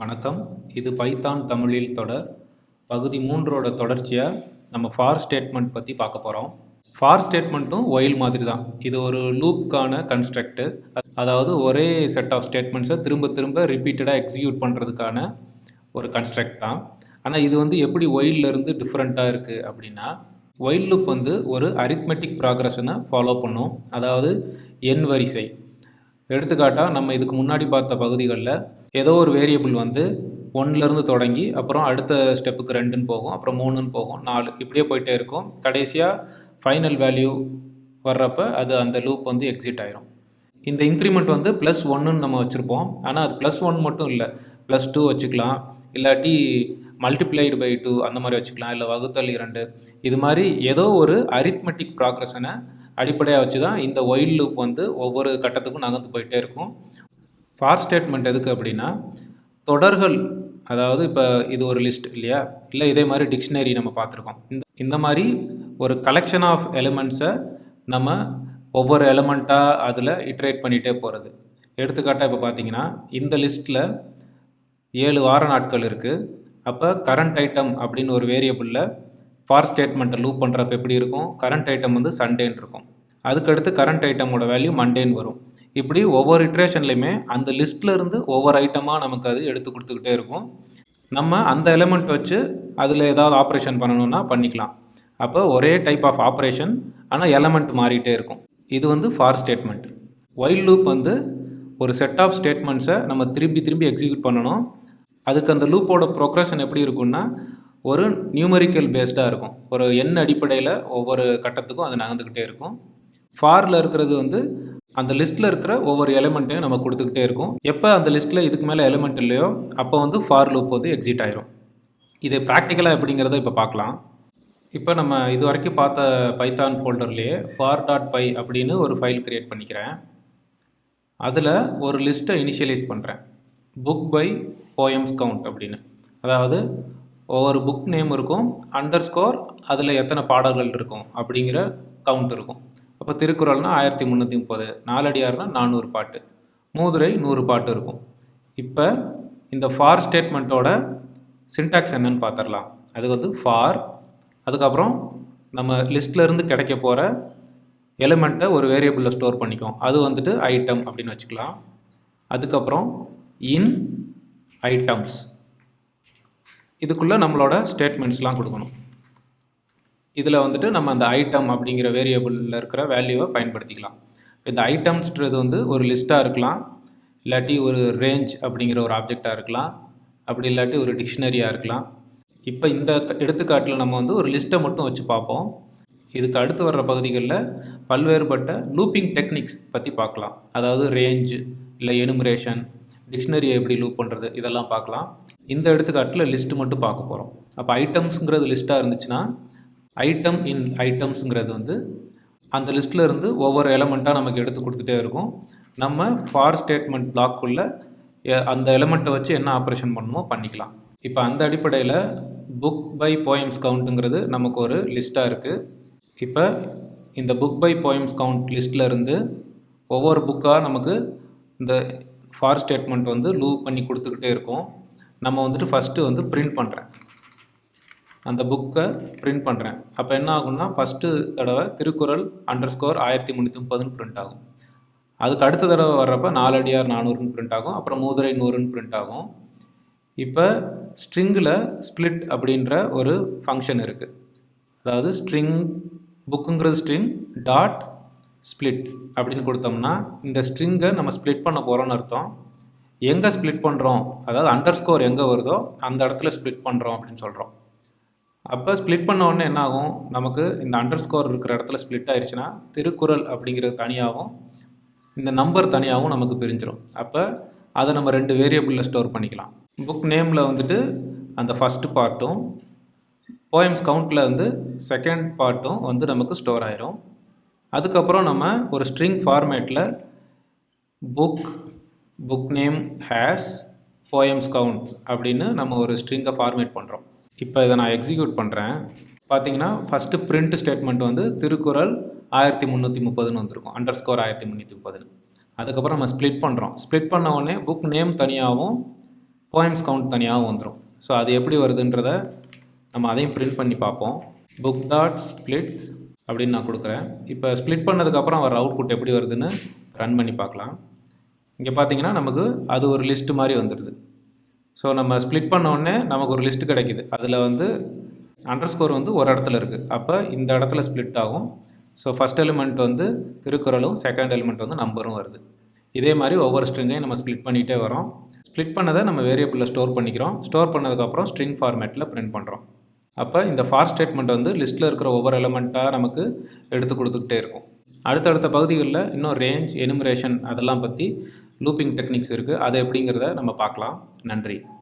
வணக்கம். இது பைத்தான் தமிழில் தொடர். பகுதி மூன்றோட தொடர்ச்சியாக நம்ம ஃபார் ஸ்டேட்மெண்ட் பற்றி பார்க்க போகிறோம் ஃபார் ஸ்டேட்மெண்ட்டும் ஒயில் மாதிரி தான் இது ஒரு லூப்கான கன்ஸ்ட்ரக்ட்டு அதாவது ஒரே செட் ஆஃப் ஸ்டேட்மெண்ட்ஸை திரும்ப திரும்ப ரிப்பீட்டடாக எக்ஸிக்யூட் பண்ணுறதுக்கான ஒரு கன்ஸ்ட்ரக்ட் தான். ஆனால் இது வந்து எப்படி ஒயில்ல இருந்து டிஃப்ரெண்ட்டாக இருக்குது அப்படின்னா ஒயில் லூப் வந்து ஒரு அரித்மெட்டிக் ப்ராக்ரஷனை ஃபாலோ பண்ணும். அதாவது எண் வரிசை. எடுத்துக்காட்டாக நம்ம இதுக்கு முன்னாடி பார்த்த பகுதிகளில் ஏதோ ஒரு வேரியபிள் வந்து ஒன்லேருந்து தொடங்கி அப்புறம் அடுத்த ஸ்டெப்புக்கு ரெண்டுன்னு போகும் அப்புறம் மூணுன்னு போகும் நாலு இப்படியே போயிட்டே இருக்கும். கடைசியாக ஃபைனல் வேல்யூ வர்றப்ப அது அந்த லூப் வந்து எக்ஸிட் ஆயிரும். இந்த இன்க்ரிமெண்ட் வந்து ப்ளஸ் ஒன்றுன்னு நம்ம வச்சுருப்போம். ஆனால் அது ப்ளஸ் ஒன் மட்டும் இல்லை. ப்ளஸ் டூ வச்சுக்கலாம். இல்லாட்டி மல்டிப்ளைடு பை டூ அந்த மாதிரி வச்சுக்கலாம். இல்லை வகுத்தல் இரண்டு. இது மாதிரி ஏதோ ஒரு அரித்மெட்டிக் ப்ராக்ரஷனை அடிப்படையாக வச்சு தான் இந்த ஒயில் லூப் வந்து ஒவ்வொரு கட்டத்துக்கும் நகர்ந்து போயிட்டே இருக்கும். ஃபார் ஸ்டேட்மெண்ட் எதுக்கு அப்படின்னா தொடர்கள் அதாவது இப்போ இது ஒரு லிஸ்ட் இல்லையா? இல்லை இதே மாதிரி டிக்ஷனரி நம்ம பார்த்துருக்கோம். இந்த இந்த மாதிரி ஒரு கலெக்ஷன் ஆஃப் எலிமெண்ட்ஸை நம்ம ஒவ்வொரு எலிமெண்ட்டாக அதில் இட்ரேட் பண்ணிகிட்டே போகிறது எடுத்துக்காட்டாக இப்போ பார்த்தீங்கன்னா இந்த லிஸ்ட்டில் ஏழு வார நாட்கள் இருக்குது அப்போ கரண்ட் ஐட்டம் அப்படின்னு ஒரு வேரியபிளில் ஃபார் ஸ்டேட்மெண்ட்டை லூப் பண்ணுறப்ப எப்படி இருக்கும்? கரண்ட் ஐட்டம் வந்து சண்டேன்னு இருக்கும். அதுக்கடுத்து கரண்ட் ஐட்டமோட வேல்யூ மண்டேன்னு வரும். இப்படி ஒவ்வொரு இட்ரேஷன்லையுமே அந்த லிஸ்ட்டில் இருந்து ஒவ்வொரு ஐட்டமாக நமக்கு அது எடுத்து கொடுத்துக்கிட்டே இருக்கும். நம்ம அந்த எலமெண்ட் வச்சு அதில் ஏதாவது ஆப்ரேஷன் பண்ணணும்னா பண்ணிக்கலாம். அப்போ ஒரே டைப் ஆஃப் ஆப்ரேஷன் ஆனால் எலமெண்ட் மாறிட்டே இருக்கும். இது வந்து ஃபார் ஸ்டேட்மெண்ட் ஒயில் லூப் வந்து ஒரு செட் ஆஃப் ஸ்டேட்மெண்ட்ஸை நம்ம திரும்பி திரும்பி எக்ஸிக்யூட் பண்ணணும். அதுக்கு அந்த லூப்போட ப்ரோக்ரஷன் எப்படி இருக்கும்னா ஒரு நியூமரிக்கல் பேஸ்டாக இருக்கும். ஒரு எண் அடிப்படையில் ஒவ்வொரு கட்டத்துக்கும் அது நகர்ந்துக்கிட்டே இருக்கும். ஃபாரில் இருக்கிறது வந்து அந்த லிஸ்ட்டில் இருக்கிற ஒவ்வொரு எலிமெண்ட்டையும் நம்ம கொடுத்துக்கிட்டே இருக்கும். எப்போ அந்த லிஸ்ட்டில் இதுக்கு மேலே எலிமெண்ட் இல்லையோ அப்போ வந்து ஃபார் லூப் வந்து எக்ஸிட் ஆயிரும். இது ப்ராக்டிக்கலாக எப்படிங்கிறத இப்போ பார்க்கலாம். இப்போ நம்ம இது வரைக்கும் பார்த்த பைத்தான் ஃபோல்டர்லேயே ஃபார் டாட் பை அப்படின்னு ஒரு ஃபைல் க்ரியேட் பண்ணிக்கிறேன். அதில் ஒரு லிஸ்ட்டை இனிஷியலைஸ் பண்ணுறேன் புக் பை போயம்ஸ் கவுண்ட் அப்படின்னு. அதாவது ஒவ்வொரு புக் நேம் இருக்கும் அண்டர் ஸ்கோர் அதில் எத்தனை பாடல்கள் இருக்கும் அப்படிங்கிற கவுண்ட் இருக்கும். அப்போ திருக்குறள்னா ஆயிரத்தி முந்நூற்றி முப்பது. நாலடியார்னா நானூறு பாட்டு. மூதுரை நூறு பாட்டு இருக்கும். இப்போ இந்த ஃபார் ஸ்டேட்மெண்ட்டோட சின்டாக்ஸ் என்னன்னு பார்த்துடலாம் அது வந்து ஃபார் அதுக்கப்புறம் நம்ம லிஸ்ட்லேருந்து கிடைக்க போகிற எலிமெண்ட்டை ஒரு வேரியபிளில் ஸ்டோர் பண்ணிக்கும். அது வந்துட்டு ஐட்டம் அப்படின்னு வச்சுக்கலாம். அதுக்கப்புறம் இன் ஐட்டம்ஸ் இதுக்குள்ளே நம்மளோட ஸ்டேட்மெண்ட்ஸ்லாம் கொடுக்கணும். இதில் வந்துட்டு நம்ம அந்த ஐட்டம் அப்படிங்கிற வேரியபிளில் இருக்கிற வேல்யூவை பயன்படுத்திக்கலாம். இந்த ஐட்டம்ஸ்ன்றது வந்து ஒரு லிஸ்ட்டாக இருக்கலாம். இல்லாட்டி ஒரு ரேஞ்ச் அப்படிங்கிற ஒரு ஆப்ஜெக்டாக இருக்கலாம். அப்படி இல்லாட்டி ஒரு டிக்ஷனரியாக இருக்கலாம். இப்போ இந்த எடுத்துக்காட்டில் நம்ம வந்து ஒரு லிஸ்ட்டை மட்டும் வச்சு பார்ப்போம். இதுக்கு அடுத்து வர்ற பகுதிகளில் பல்வேறுபட்ட லூப்பிங் டெக்னிக்ஸ் பற்றி பார்க்கலாம். அதாவது ரேஞ்சு இல்லை எனுமரேஷன் டிக்ஷனரியை எப்படி லூப் பண்ணுறது இதெல்லாம் பார்க்கலாம். இந்த எடுத்துக்காட்டில் லிஸ்ட்டு மட்டும் பார்க்க போகிறோம் அப்போ ஐட்டம்ஸுங்கிறது லிஸ்ட்டாக இருந்துச்சுன்னா ஐட்டம் இன் ஐட்டம்ஸுங்கிறது வந்து அந்த லிஸ்ட்டில் இருந்து ஒவ்வொரு எலமெண்ட்டாக நமக்கு எடுத்து கொடுத்துட்டே இருக்கும். நம்ம ஃபார் ஸ்டேட்மெண்ட் பிளாக்குள்ளே அந்த எலமெண்ட்டை வச்சு என்ன ஆப்ரேஷன் பண்ணணுமோ பண்ணிக்கலாம். இப்போ அந்த அடிப்படையில் புக் பை போயம்ஸ் கவுண்ட்டுங்கிறது நமக்கு ஒரு லிஸ்ட்டாக இருக்குது இப்போ இந்த புக் பை போயம்ஸ் கவுண்ட் லிஸ்ட்டில் இருந்து ஒவ்வொரு புக்காக நமக்கு இந்த ஃபார் ஸ்டேட்மெண்ட் வந்து லூ பண்ணி கொடுத்துக்கிட்டே இருக்கும். நம்ம வந்துட்டு ஃபஸ்ட்டு வந்து பிரிண்ட் பண்ணுறேன் அந்த புக்கை பிரிண்ட் பண்ணுறேன் அப்போ என்ன ஆகும்னா ஃபஸ்ட்டு தடவை திருக்குறள் அண்டர் ஸ்கோர் ஆயிரத்தி முந்நூற்றி முப்பதுன்னு பிரிண்ட் ஆகும். அதுக்கு அடுத்த தடவை வர்றப்ப நாலடியார் நானூறுன்னு பிரிண்ட் ஆகும். அப்புறம் மூதுரை நூறுன்னு பிரிண்ட் ஆகும். இப்போ ஸ்ட்ரிங்கில் ஸ்ப்ளிட் அப்படின்ற ஒரு ஃபங்க்ஷன் இருக்குது அதாவது ஸ்ட்ரிங் புக்குங்கிறது ஸ்ட்ரிங் டாட் ஸ்ப்ளிட் அப்படின்னு கொடுத்தோம்னா இந்த ஸ்ட்ரிங்கை நம்ம ஸ்ப்ளிட் பண்ண போகிறோம்னு அர்த்தம். எங்கே ஸ்ப்ளிட் பண்ணுறோம் அதாவது அண்டர் ஸ்கோர் எங்கே வருதோ அந்த இடத்துல ஸ்ப்ளிட் பண்ணுறோம் அப்படின்னு சொல்கிறோம் அப்போ ஸ்ப்ளிட் பண்ண உடனே என்ன ஆகும் நமக்கு இந்த அண்டர் ஸ்கோர் இருக்கிற இடத்துல ஸ்ப்ளிட் ஆயிடுச்சுன்னா திருக்குறள் அப்படிங்கிறது தனியாகவும் இந்த நம்பர் தனியாகவும் நமக்கு பிரிஞ்சிடும் அப்போ அதை நம்ம ரெண்டு வேரியபிளில் ஸ்டோர் பண்ணிக்கலாம். புக் நேமில் வந்துட்டு அந்த ஃபஸ்ட்டு பார்ட்டும் போயம்ஸ் கவுண்ட்டில் வந்து செகண்ட் பார்ட்டும் வந்து நமக்கு ஸ்டோர் ஆயிரும். அதுக்கப்புறம் நம்ம ஒரு ஸ்ட்ரிங் ஃபார்மேட்டில் book book name has poems count அப்படின்னு நம்ம ஒரு ஸ்ட்ரிங்கை ஃபார்மேட் பண்ணுறோம் இப்போ இதை நான் எக்ஸிக்யூட் பண்ணுறேன் பார்த்தீங்கன்னா ஃபஸ்ட்டு பிரிண்ட் ஸ்டேட்மெண்ட் வந்து திருக்குறள் ஆயிரத்தி முந்நூற்றி முப்பதுன்னு வந்திருக்கும். அண்டர் ஸ்கோர் ஆயிரத்தி முந்நூற்றி முப்பதுன்னு. அதுக்கப்புறம் நம்ம ஸ்ப்ளிட் பண்ணுறோம் ஸ்ப்ளிட் பண்ண உடனே புக் நேம் தனியாகவும் போயம்ஸ் கவுண்ட் தனியாகவும் வந்துடும் ஸோ அது எப்படி வருதுன்றத நம்ம அதையும் பிரிண்ட் பண்ணி பார்ப்போம். புக் டாட் ஸ்ப்ளிட் அப்படின்னு நான் கொடுக்குறேன். இப்போ ஸ்ப்ளிட் பண்ணதுக்கப்புறம் வர அவுட்புட் எப்படி வருதுன்னு ரன் பண்ணி பார்க்கலாம். இங்கே பார்த்தீங்கன்னா நமக்கு அது ஒரு லிஸ்ட் மாதிரி வந்துடுது ஸோ நம்ம ஸ்ப்ளிட் பண்ணோடனே நமக்கு ஒரு லிஸ்ட் கிடைக்கிது. அதில் வந்து அண்டர் ஸ்கோர் வந்து ஒரு இடத்துல இருக்குது அப்போ இந்த இடத்துல ஸ்ப்ளிட் ஆகும். ஸோ ஃபஸ்ட் எலிமெண்ட் வந்து திருக்குறளும் செகண்ட் எலிமெண்ட் வந்து நம்பரும் வருது. இதே மாதிரி ஒவ்வொரு ஸ்ட்ரிங்கையும் நம்ம ஸ்ப்ளிட் பண்ணிகிட்டே வரோம். ஸ்ப்ளிட் பண்ணதை நம்ம வேரியபிளில் ஸ்டோர் பண்ணிக்கிறோம். ஸ்டோர் பண்ணதுக்கப்புறம் ஸ்ட்ரிங் ஃபார்மேட்டில் பிரிண்ட் பண்ணுறோம் அப்போ இந்த ஃபார் ஸ்டேட்மெண்ட் வந்து லிஸ்ட்டில் இருக்கிற ஒவ்வொரு எலமெண்ட்டாக நமக்கு எடுத்து கொடுத்துக்கிட்டே இருக்கும். அடுத்தடுத்த பகுதிகளில் இன்னும் ரேஞ்ச் எனுமரேஷன் அதெல்லாம் பற்றி லூப்பிங் டெக்னிக்ஸ் இருக்குது அது எப்படிங்கிறத நம்ம பார்க்கலாம். நன்றி.